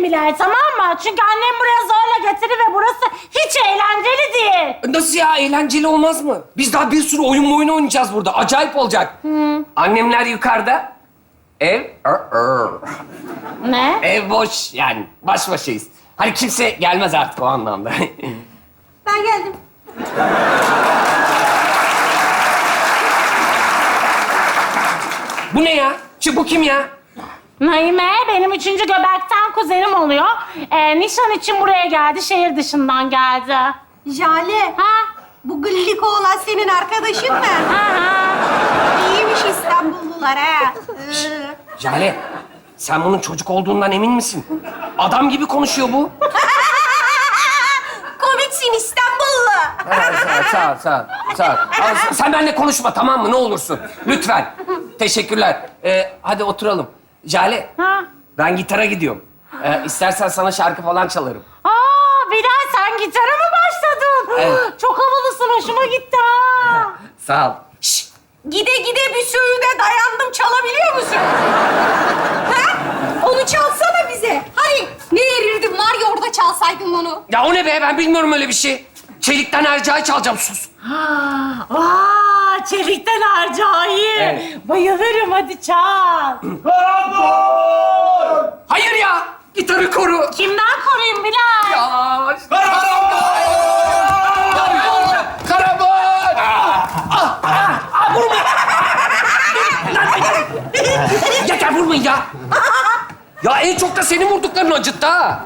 gelmeyin bile tamam mı? Çünkü annem buraya zorla getirdi ve burası hiç eğlenceli değil. Nasıl ya? Eğlenceli olmaz mı? Biz daha bir sürü oyun oyun oynayacağız burada. Acayip olacak. Annemler yukarıda. Ev... ır, ır. Ne? Ev boş yani. Baş başayız. Hani kimse gelmez artık o anlamda. Ben geldim. bu ne ya? Şu bu kim ya? Naime benim üçüncü göbekten kuzenim oluyor. Ee, nişan için buraya geldi, şehir dışından geldi. Jale. Ha? Bu gılliko olan senin arkadaşın mı? Ha ha. İyiymiş İstanbullular ha. Ee, Jale, sen bunun çocuk olduğundan emin misin? Adam gibi konuşuyor bu. Komiksin İstanbullu. sağ ol, sağ ol, sağ ol. Al, Sen benimle konuşma tamam mı? Ne olursun. Lütfen. Teşekkürler. Ee, hadi oturalım. Jale, Ha? ben gitara gidiyorum. Ee, istersen sana şarkı falan çalarım. Aa, Bilal sen gitara mı başladın? Evet. Çok havalısın, hoşuma gitti ha. Sağ ol. Şşt, gide gide bir söğüde dayandım çalabiliyor musun? ha? Onu çalsana bize. Hani ne verirdin var ya orada çalsaydın onu. Ya o ne be? Ben bilmiyorum öyle bir şey. Çelikten Erca'yı çalacağım. Sus. Aa, çelikten harcayı. Evet. Bayılırım, hadi çal. Hayır ya. Gitarı koru. Kimden koruyayım Bilal? Ya. Karabot! Yeter vurmayın ya. Ya en çok da senin vurdukların acıttı ha.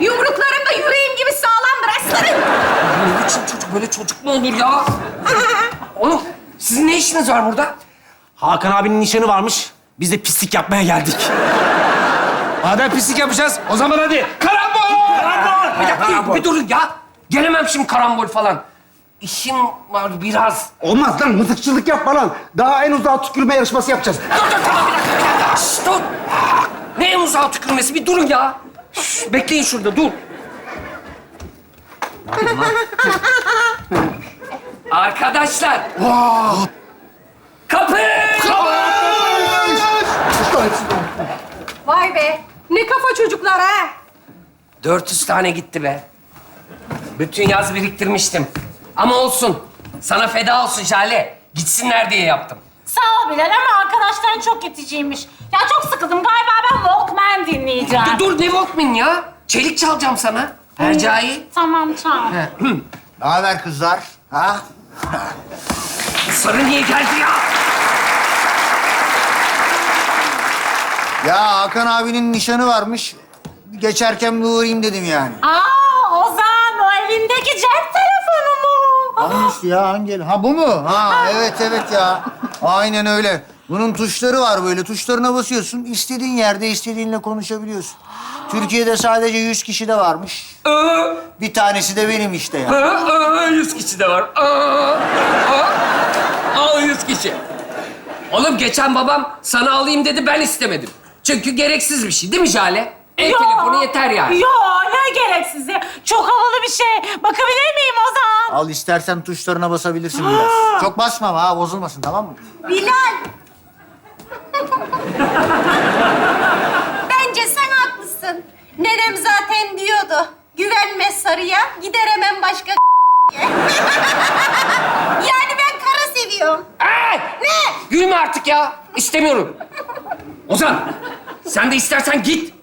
Yumruklarım da yüreğim gibi sağlamdır aslanım. Ne biçim çocuk? Böyle çocuk mu olur ya? Oğlum sizin ne işiniz var burada? Hakan abinin nişanı varmış. Biz de pislik yapmaya geldik. Madem pislik yapacağız, o zaman hadi. Karambol! Karambol! Bir dakika bir, bir durun ya. Gelemem şimdi karambol falan. İşim var biraz. Olmaz lan mızıkçılık yapma lan. Daha en uzağa tükürme yarışması yapacağız. Dur dur tamam bir dakika. Bir dakika. Dur. Ne en uzağa tükürmesi? Bir durun ya. Şşş, bekleyin şurada dur. Arkadaşlar. Kapı! Vay be. Ne kafa çocuklar ha. 400 tane gitti be. Bütün yaz biriktirmiştim. Ama olsun. Sana feda olsun Jale. Gitsinler diye yaptım. Sağ ol Bilal ama arkadaşların çok iticiymiş. Ya çok sıkıldım. Galiba ben Walkman dinleyeceğim. Dur, dur ne Walkman ya? Çelik çalacağım sana. Hercai. Tamam çal. Ne haber kızlar? Ha? Sarı niye geldi ya? Ya Hakan abinin nişanı varmış. Geçerken bir uğrayayım dedim yani. Aa Ozan o elindeki cep telefonu mu? Hangisi ya hangi? Ha bu mu? Ha evet evet ya. Aynen öyle. Bunun tuşları var böyle. Tuşlarına basıyorsun. istediğin yerde istediğinle konuşabiliyorsun. Türkiye'de sadece 100 kişi de varmış. Ee, Bir tanesi de benim işte ya. Aa, aa, 100 kişi de var. Aa, aa, aa, 100 kişi. Oğlum geçen babam sana alayım dedi ben istemedim. Çünkü gereksiz bir şey değil mi Jale? Ev Yo. telefonu yeter yani. Yo ne gereksiz ya. Çok havalı bir şey. Bakabilir miyim Ozan? Al istersen tuşlarına basabilirsin biraz. Çok basma ama ha bozulmasın tamam mı? Bilal. Dedem zaten diyordu. Güvenme sarıya, gider hemen başka Yani ben kara seviyorum. Aa! Ne? Gülme artık ya. İstemiyorum. Ozan, sen de istersen git.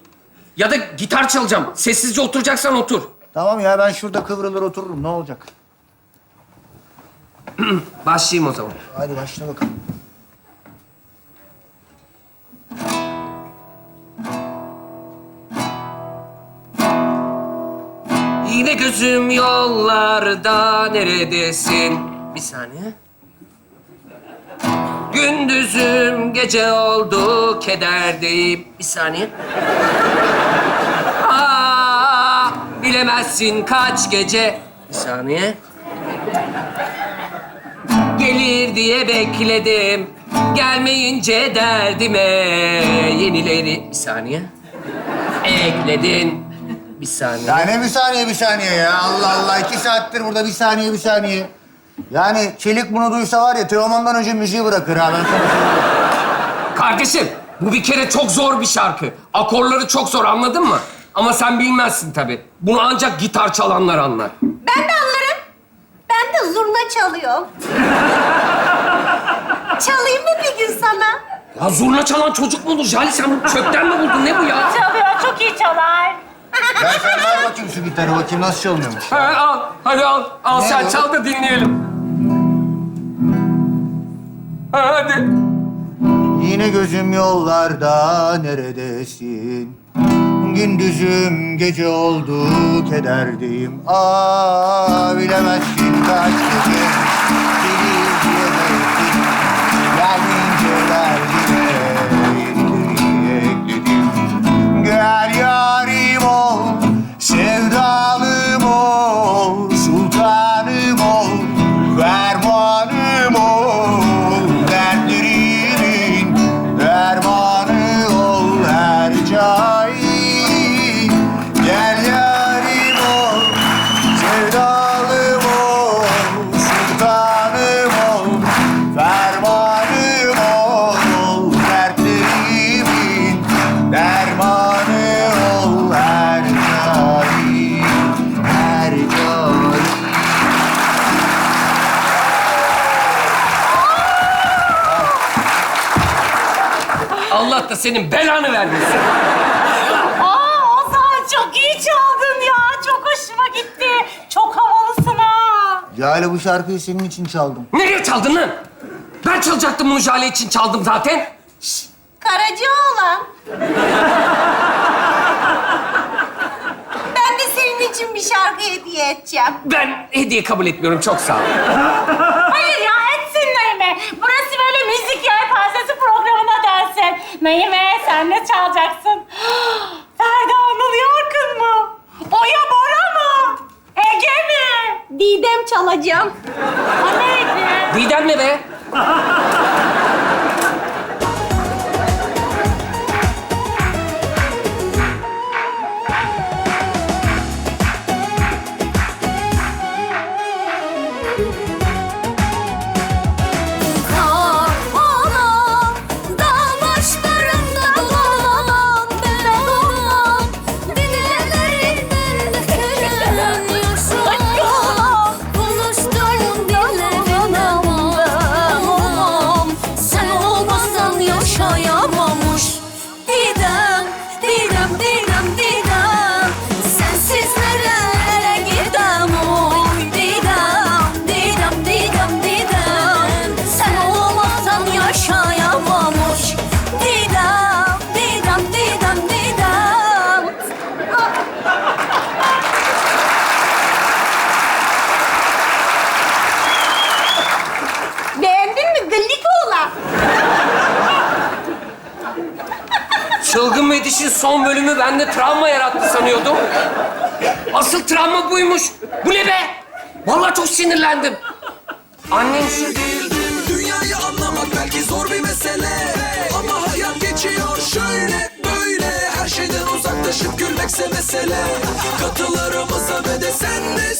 Ya da gitar çalacağım. Sessizce oturacaksan otur. Tamam ya ben şurada kıvrılır otururum ne olacak? Başlayayım o zaman. Hadi başla bakalım. Yine gözüm yollarda neredesin? Bir saniye. Gündüzüm gece oldu kederdeyim. Bir saniye. Aa, bilemezsin kaç gece. Bir saniye. Gelir diye bekledim. Gelmeyince derdime yenileri... Bir saniye. Ekledin. Bir saniye. Ya ne bir saniye bir saniye ya Allah Allah iki saattir burada bir saniye bir saniye. Yani Çelik bunu duysa var ya Teoman'dan önce müziği bırakır ha ben sana söyleyeyim. Kardeşim bu bir kere çok zor bir şarkı. Akorları çok zor anladın mı? Ama sen bilmezsin tabii. Bunu ancak gitar çalanlar anlar. Ben de anlarım. Ben de zurna çalıyorum. Çalayım mı bir gün sana? Ya zurna çalan çocuk mu olur? Jale sen bunu çöpten mi buldun? Ne bu ya? Çalıyor, çok iyi çalar. Gel sen ver bakayım şu gitarı bakayım nasıl çalınıyormuş. Ha, al. Hadi al. Al Ne sen bu? çal da dinleyelim. Ha, hadi. Yine gözüm yollarda neredesin? Gündüzüm gece oldu kederdeyim. Aa bilemezsin kaç gece da senin belanı vermesin. Aa Ozan çok iyi çaldın ya. Çok hoşuma gitti. Çok havalısın ha. Cale bu şarkıyı senin için çaldım. Nereye çaldın lan? Ben çalacaktım bunu Jale için çaldım zaten. Karaca oğlan. ben de senin için bir şarkı hediye edeceğim. Ben hediye kabul etmiyorum. Çok sağ ol. Hayır ya etsin Naime. Burası böyle müzik yelpazesi dönsün. Naime sen ne çalacaksın? Ferda Anıl Yorkun mu? Oya Bora mı? Ege mi? Didem çalacağım. O neydi? Didem mi be? Çılgın Mediş'in son bölümü bende travma yarattı sanıyordum. Asıl travma buymuş. Bu ne be? Vallahi çok sinirlendim. Annem şu... Dünyayı anlamak belki zor bir mesele Ama hayat geçiyor şöyle böyle Her şeyden uzaklaşıp gülmekse mesele Katılarımıza ve de sen de